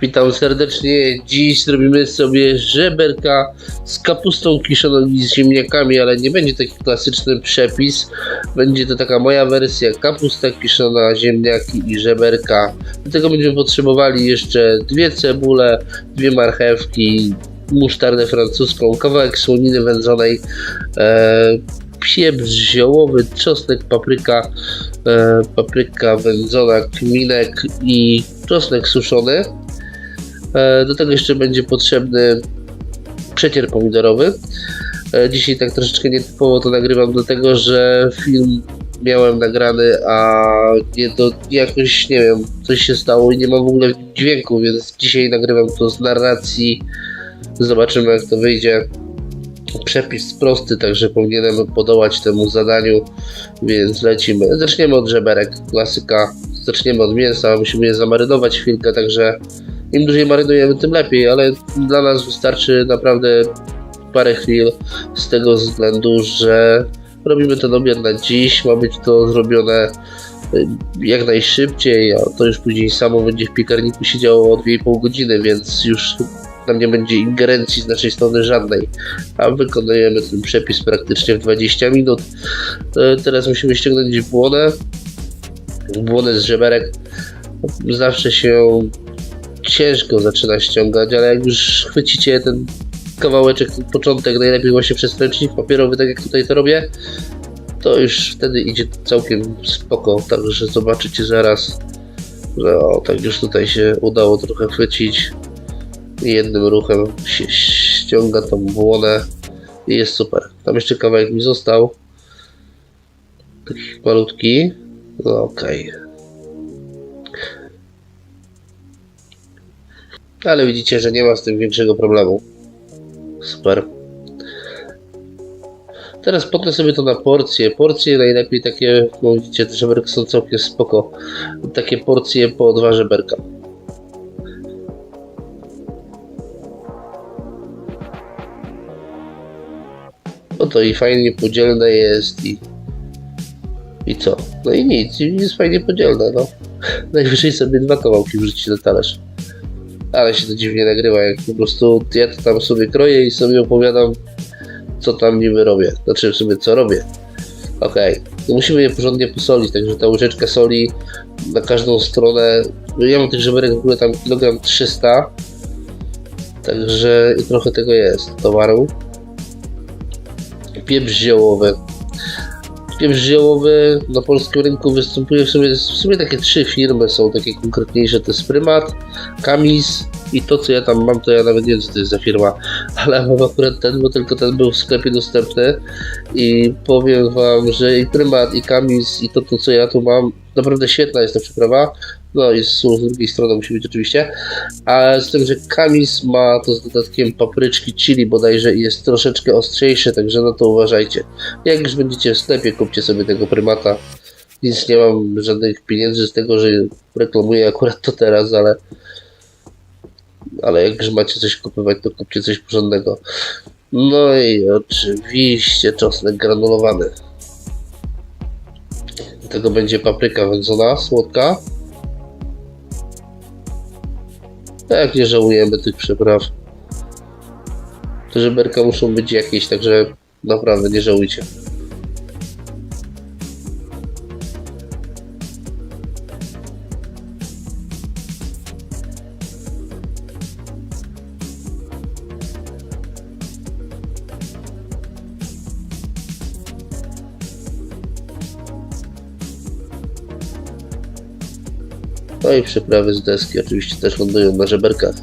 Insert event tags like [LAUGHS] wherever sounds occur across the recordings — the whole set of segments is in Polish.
Witam serdecznie. Dziś zrobimy sobie żeberka z kapustą kiszoną i z ziemniakami, ale nie będzie taki klasyczny przepis. Będzie to taka moja wersja kapusta kiszona, ziemniaki i żeberka. Do tego będziemy potrzebowali jeszcze dwie cebule, dwie marchewki, musztardę francuską, kawałek słoniny wędzonej, e, pieprz ziołowy, czosnek, papryka, e, papryka wędzona, kminek i czosnek suszony. E, Do tego jeszcze będzie potrzebny przecier pomidorowy. E, Dzisiaj tak troszeczkę nietypowo to nagrywam, dlatego że film miałem nagrany, a nie do, jakoś nie wiem, coś się stało i nie mam w ogóle dźwięku, więc dzisiaj nagrywam to z narracji. Zobaczymy jak to wyjdzie. Przepis prosty, także powinienem podołać temu zadaniu, więc lecimy. Zaczniemy od żeberek, klasyka. Zaczniemy od mięsa, musimy je zamarynować chwilkę, także im dłużej marynujemy, tym lepiej, ale dla nas wystarczy naprawdę parę chwil z tego względu, że robimy ten obiad na dziś, ma być to zrobione y, jak najszybciej, a to już później samo będzie w piekarniku siedziało o 2,5 godziny, więc już tam nie będzie ingerencji z naszej strony żadnej, a wykonujemy ten przepis praktycznie w 20 minut. E, Teraz musimy ściągnąć błonę, błonę z żeberek. Zawsze się ciężko zaczyna ściągać, ale jak już chwycicie ten kawałeczek, ten początek, najlepiej właśnie przez ręcznik papierowy, tak jak tutaj to robię, to już wtedy idzie całkiem spoko, także zobaczycie zaraz, że o, tak już tutaj się udało trochę chwycić i jednym ruchem się ściąga tą błonę i jest super. Tam jeszcze kawałek mi został, taki malutki, no okej. Ale widzicie, że nie ma z tym większego problemu. Super. Teraz potnę sobie to na porcje. Porcje najlepiej takie, no widzicie, te żeberki są całkiem spoko. Takie porcje po dwa żeberka. No to i fajnie podzielne jest i... I co? No i nic, i jest fajnie podzielne, no. [LAUGHS] Najwyżej sobie dwa kawałki wrzucić na talerz ale się to dziwnie nagrywa, jak po prostu ja to tam sobie kroję i sobie opowiadam, co tam niby robię. Znaczy w sumie co robię. Okej, okay. musimy je porządnie posolić, także ta łyżeczka soli na każdą stronę. Ja mam tych żeberek w ogóle tam kilogram 300, także trochę tego jest towaru. Pieprz ziołowy. Pieprz ziołowy na polskim rynku występuje w sumie, w sumie takie trzy firmy są takie konkretniejsze, to jest Prymat, Kamis i to co ja tam mam, to ja nawet nie wiem co to jest za firma, [LAUGHS] ale mam akurat ten, bo tylko ten był w sklepie dostępny. I powiem wam, że i Prymat i Kamis i to, to co ja tu mam, naprawdę świetna jest ta przyprawa, no i z, z drugiej strony musi być oczywiście, a z tym, że Kamis ma to z dodatkiem papryczki chili bodajże i jest troszeczkę ostrzejsze, także na to uważajcie. Jak już będziecie w sklepie, kupcie sobie tego prymata. Nic nie mam żadnych pieniędzy z tego, że reklamuję akurat to teraz, ale ale jak już macie coś kupować, to kupcie coś porządnego. No i oczywiście czosnek granulowany. Do tego będzie papryka wędzona, słodka. Tak, nie żałujemy tych przypraw. Te żeberka muszą być jakieś, także naprawdę nie żałujcie. No i przyprawy z deski oczywiście też lądują na żeberkach.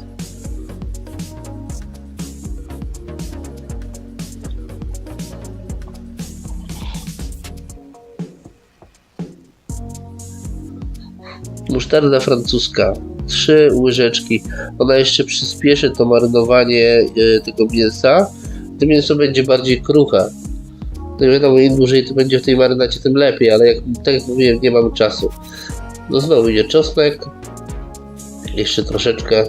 Musztarda francuska. Trzy łyżeczki. Ona jeszcze przyspieszy to marynowanie e, tego mięsa. To mięso będzie bardziej kruche. No wiadomo, im dłużej to będzie w tej marynacie, tym lepiej, ale jak, tak jak mówiłem, nie mamy czasu. No znowu idzie czosnek. Jeszcze troszeczkę.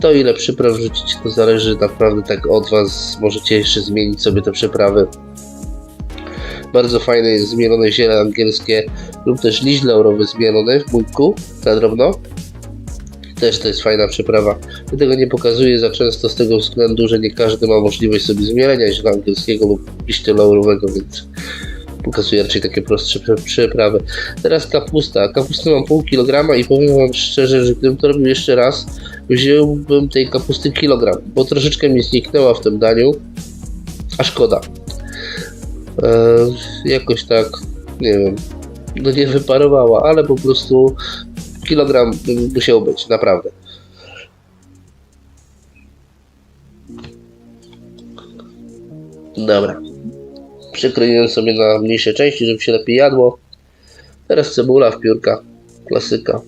To ile przypraw wrzucić, to zależy naprawdę tak od Was. Możecie jeszcze zmienić sobie te przyprawy. Bardzo fajne jest zmielone ziele angielskie lub też liść laurowy zmielony w bójku na drobno. Też to jest fajna przyprawa. Ja tego nie pokazuję za często z tego względu, że nie każdy ma możliwość sobie zmielenia źle angielskiego lub liścia laurowego, więc pokazuję raczej takie prostsze przyprawy. Teraz kapusta. Kapusty mam pół kilograma i powiem wam szczerze, że gdybym to robił jeszcze raz, wziąłbym tej kapusty kilogram, bo troszeczkę mi zniknęła w tym daniu, a szkoda. E, jakoś tak, nie wiem, no nie wyparowała, ale po prostu kilogram musiał być, naprawdę. Dobra. Przekroiłem sobie na mniejsze części, żeby się lepiej jadło. Teraz cebula w piórka. Klasyka.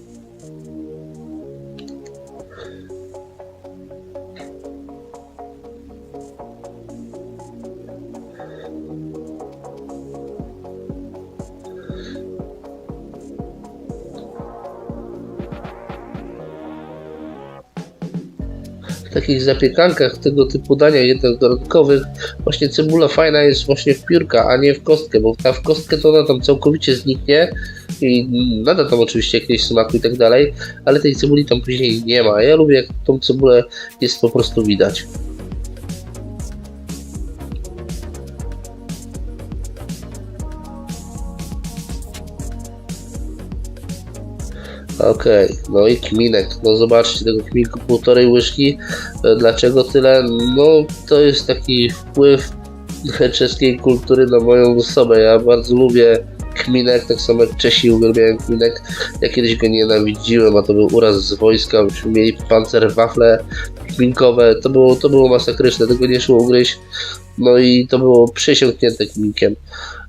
Takich zapiekankach tego typu dania jednak dodatkowych właśnie cebula fajna jest właśnie w piórka, a nie w kostkę, bo ta w kostkę to ona tam całkowicie zniknie i nada tam oczywiście jakieś smaku i tak dalej, ale tej cebuli tam później nie ma. Ja lubię jak tą cebulę jest po prostu widać. Okej, no i kminek. No zobaczcie tego kminku półtorej łyżki. E, Dlaczego tyle? No to jest taki wpływ czeskiej kultury na moją osobę. Ja bardzo lubię kminek, tak samo jak Czesi uwielbiają kminek. Ja kiedyś go nienawidziłem, a to był uraz z wojska. Myśmy mieli pancerwafle kminkowe. To było, to było masakryczne, tego nie szło ugryźć. No i to było przesiąknięte kminkiem.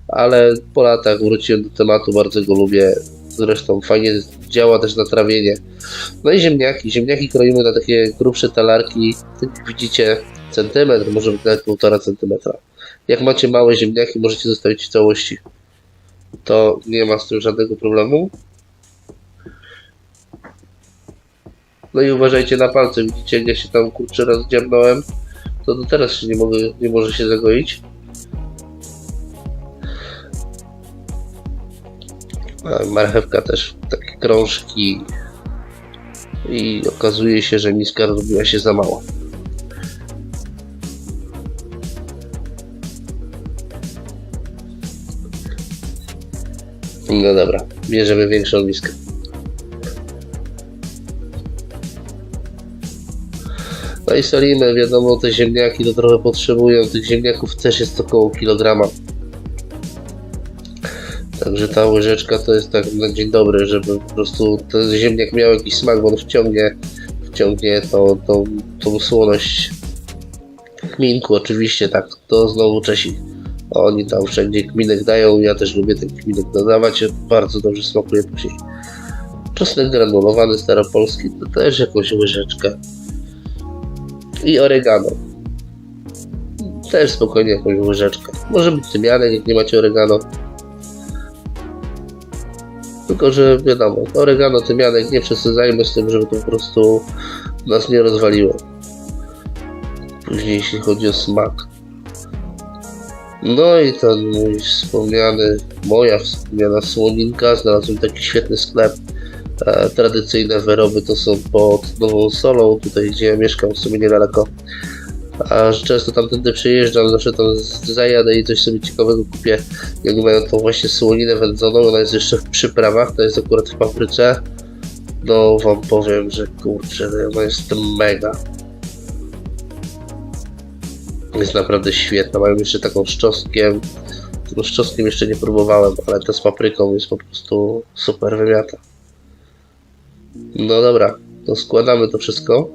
Ale po latach wróciłem do tematu, bardzo go lubię. Zresztą fajnie działa też na trawienie. No i ziemniaki. Ziemniaki kroimy na takie grubsze talarki. Tak jak widzicie, centymetr, może nawet półtora centymetra. Jak macie małe ziemniaki, możecie zostawić w całości. To nie ma z tym żadnego problemu. No i uważajcie na palce. Widzicie, jak ja się tam kurczę rozdziabnąłem. To do teraz się nie, mogę, nie może się zagoić. Marchewka też takie krążki i okazuje się, że miska zrobiła się za mała. No dobra, bierzemy większą miskę. No i solimy, wiadomo, te ziemniaki to trochę potrzebują. Tych ziemniaków też jest około kilograma. Także ta łyżeczka to jest tak na dzień dobry, żeby po prostu ten ziemniak miał jakiś smak, bo on wciągnie, wciągnie tą, tą, tą słoność kminku, oczywiście tak, to znowu Czesi. Oni tam wszędzie kminek dają, ja też lubię ten kminek dodawać, bardzo dobrze smakuje później. Czosnek granulowany staropolski to też jakąś łyżeczkę. I oregano. Też spokojnie jakąś łyżeczkę. Może być tymianek, jak nie macie oregano. Tylko, że wiadomo, oregano, tymianek, nie przesadzajmy z tym, żeby to po prostu nas nie rozwaliło. Później jeśli chodzi o smak. No i ten mój wspomniany, moja wspomniana słoninka, znalazłem taki świetny sklep. E, tradycyjne wyroby to są pod Nową Solą, tutaj gdzie ja mieszkam, w sumie niedaleko. A że często tamtędy przyjeżdżam, zawsze tam zajadę i coś sobie ciekawego kupię. Jak mają tą właśnie słoninę wędzoną, ona jest jeszcze w przyprawach, to jest akurat w papryce. No wam powiem, że kurczę, no, ona jest mega. Jest naprawdę świetna, mają jeszcze taką z czosnkiem. Tego z czosnkiem jeszcze nie próbowałem, ale ta z papryką jest po prostu super wymiata. No dobra, to składamy to wszystko.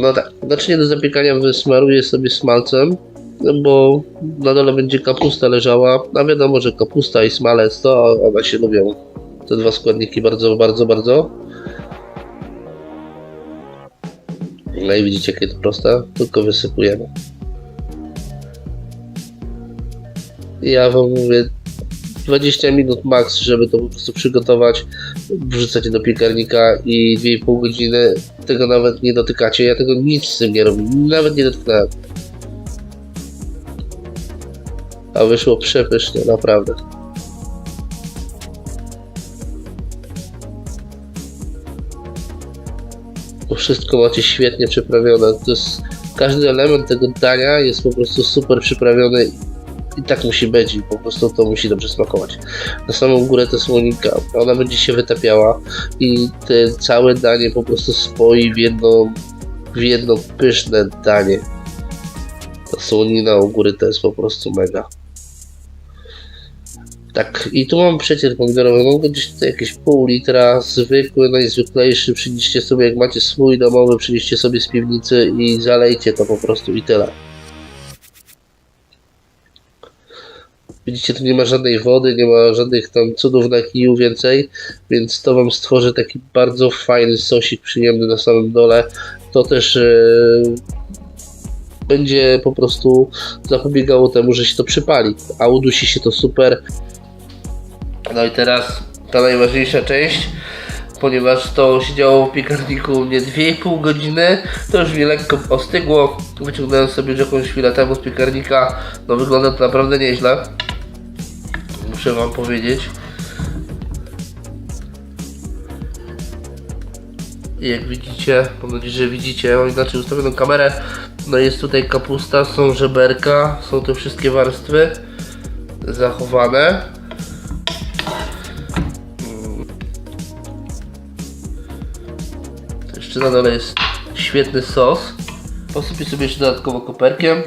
No tak, naczynie do zapiekania wysmaruję sobie smalcem, no bo na dole będzie kapusta leżała, a wiadomo, że kapusta i smalec to one się lubią. Te dwa składniki bardzo, bardzo, bardzo. No i widzicie, jakie to proste, tylko wysypujemy. Ja wam mówię 20 minut max, żeby to po prostu przygotować, wrzucacie do piekarnika i 2,5 godziny tego nawet nie dotykacie. Ja tego nic z tym nie robię, nawet nie dotknąłem. A wyszło przepysznie, naprawdę. Bo wszystko macie świetnie przyprawione. To jest, każdy element tego dania jest po prostu super przyprawiony i tak musi być i po prostu to musi dobrze smakować. Na samą górę to słonika, ona będzie się wytapiała i te całe danie po prostu spoi w jedno, w jedno pyszne danie. Ta słonina u góry to jest po prostu mega. Tak, i tu mam przecier pomidorowy, mam gdzieś tutaj jakieś pół litra, zwykły, najzwyklejszy, przynieście sobie, jak macie swój domowy, przynieście sobie z piwnicy i zalejcie to po prostu i tyle. Widzicie, tu nie ma żadnej wody, nie ma żadnych tam cudów na kiju więcej, więc to Wam stworzy taki bardzo fajny sosik przyjemny na samym dole. To też e, będzie po prostu zapobiegało temu, że się to przypali, a udusi się to super. No i teraz ta najważniejsza część, ponieważ to siedziało w piekarniku u mnie 2,5 godziny, to już mi lekko ostygło, wyciągnąłem sobie już jakąś chwilę temu z piekarnika, no wygląda to naprawdę nieźle, muszę wam powiedzieć. Jak widzicie, mam nadzieję, że widzicie, mam inaczej ustawioną kamerę, no jest tutaj kapusta, są żeberka, są te wszystkie warstwy zachowane. Jeszcze na dole jest świetny sos. Posypię sobie jeszcze dodatkowo koperkiem.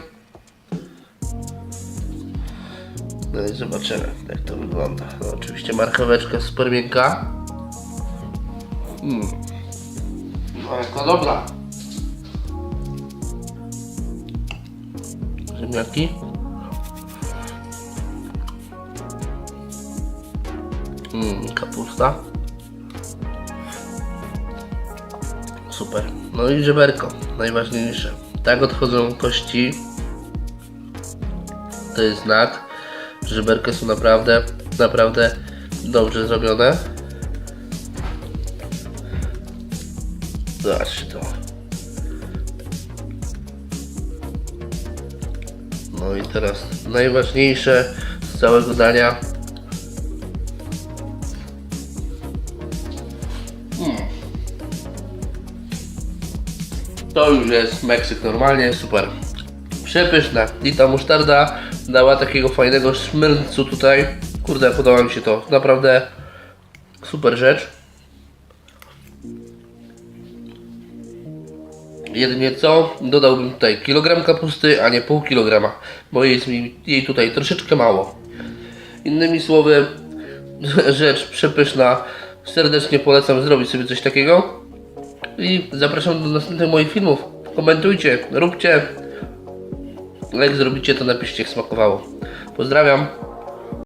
Zobaczymy, jak to wygląda. No, oczywiście marcheweczka super miękka. Mm. Jaka dobra. Ziemniaki. Mm, kapusta. Super. No i żeberko, najważniejsze. Tak odchodzą kości. To jest znak, żeberka są naprawdę, naprawdę dobrze zrobione. Zobaczcie to. No i teraz najważniejsze z całego dania. To już jest Meksyk normalnie, super. Przepyszne. I ta musztarda dała takiego fajnego szmyrncu tutaj. Kurde, podoba mi się to. Naprawdę super rzecz. Jedynie co, dodałbym tutaj kilogram kapusty, a nie pół kilograma, bo jest mi jej tutaj troszeczkę mało. Innymi słowy, [LAUGHS] rzecz przepyszna. Serdecznie polecam zrobić sobie coś takiego. I zapraszam do następnych moich filmów. Komentujcie, róbcie. Jak zrobicie, to napiszcie, jak smakowało. Pozdrawiam.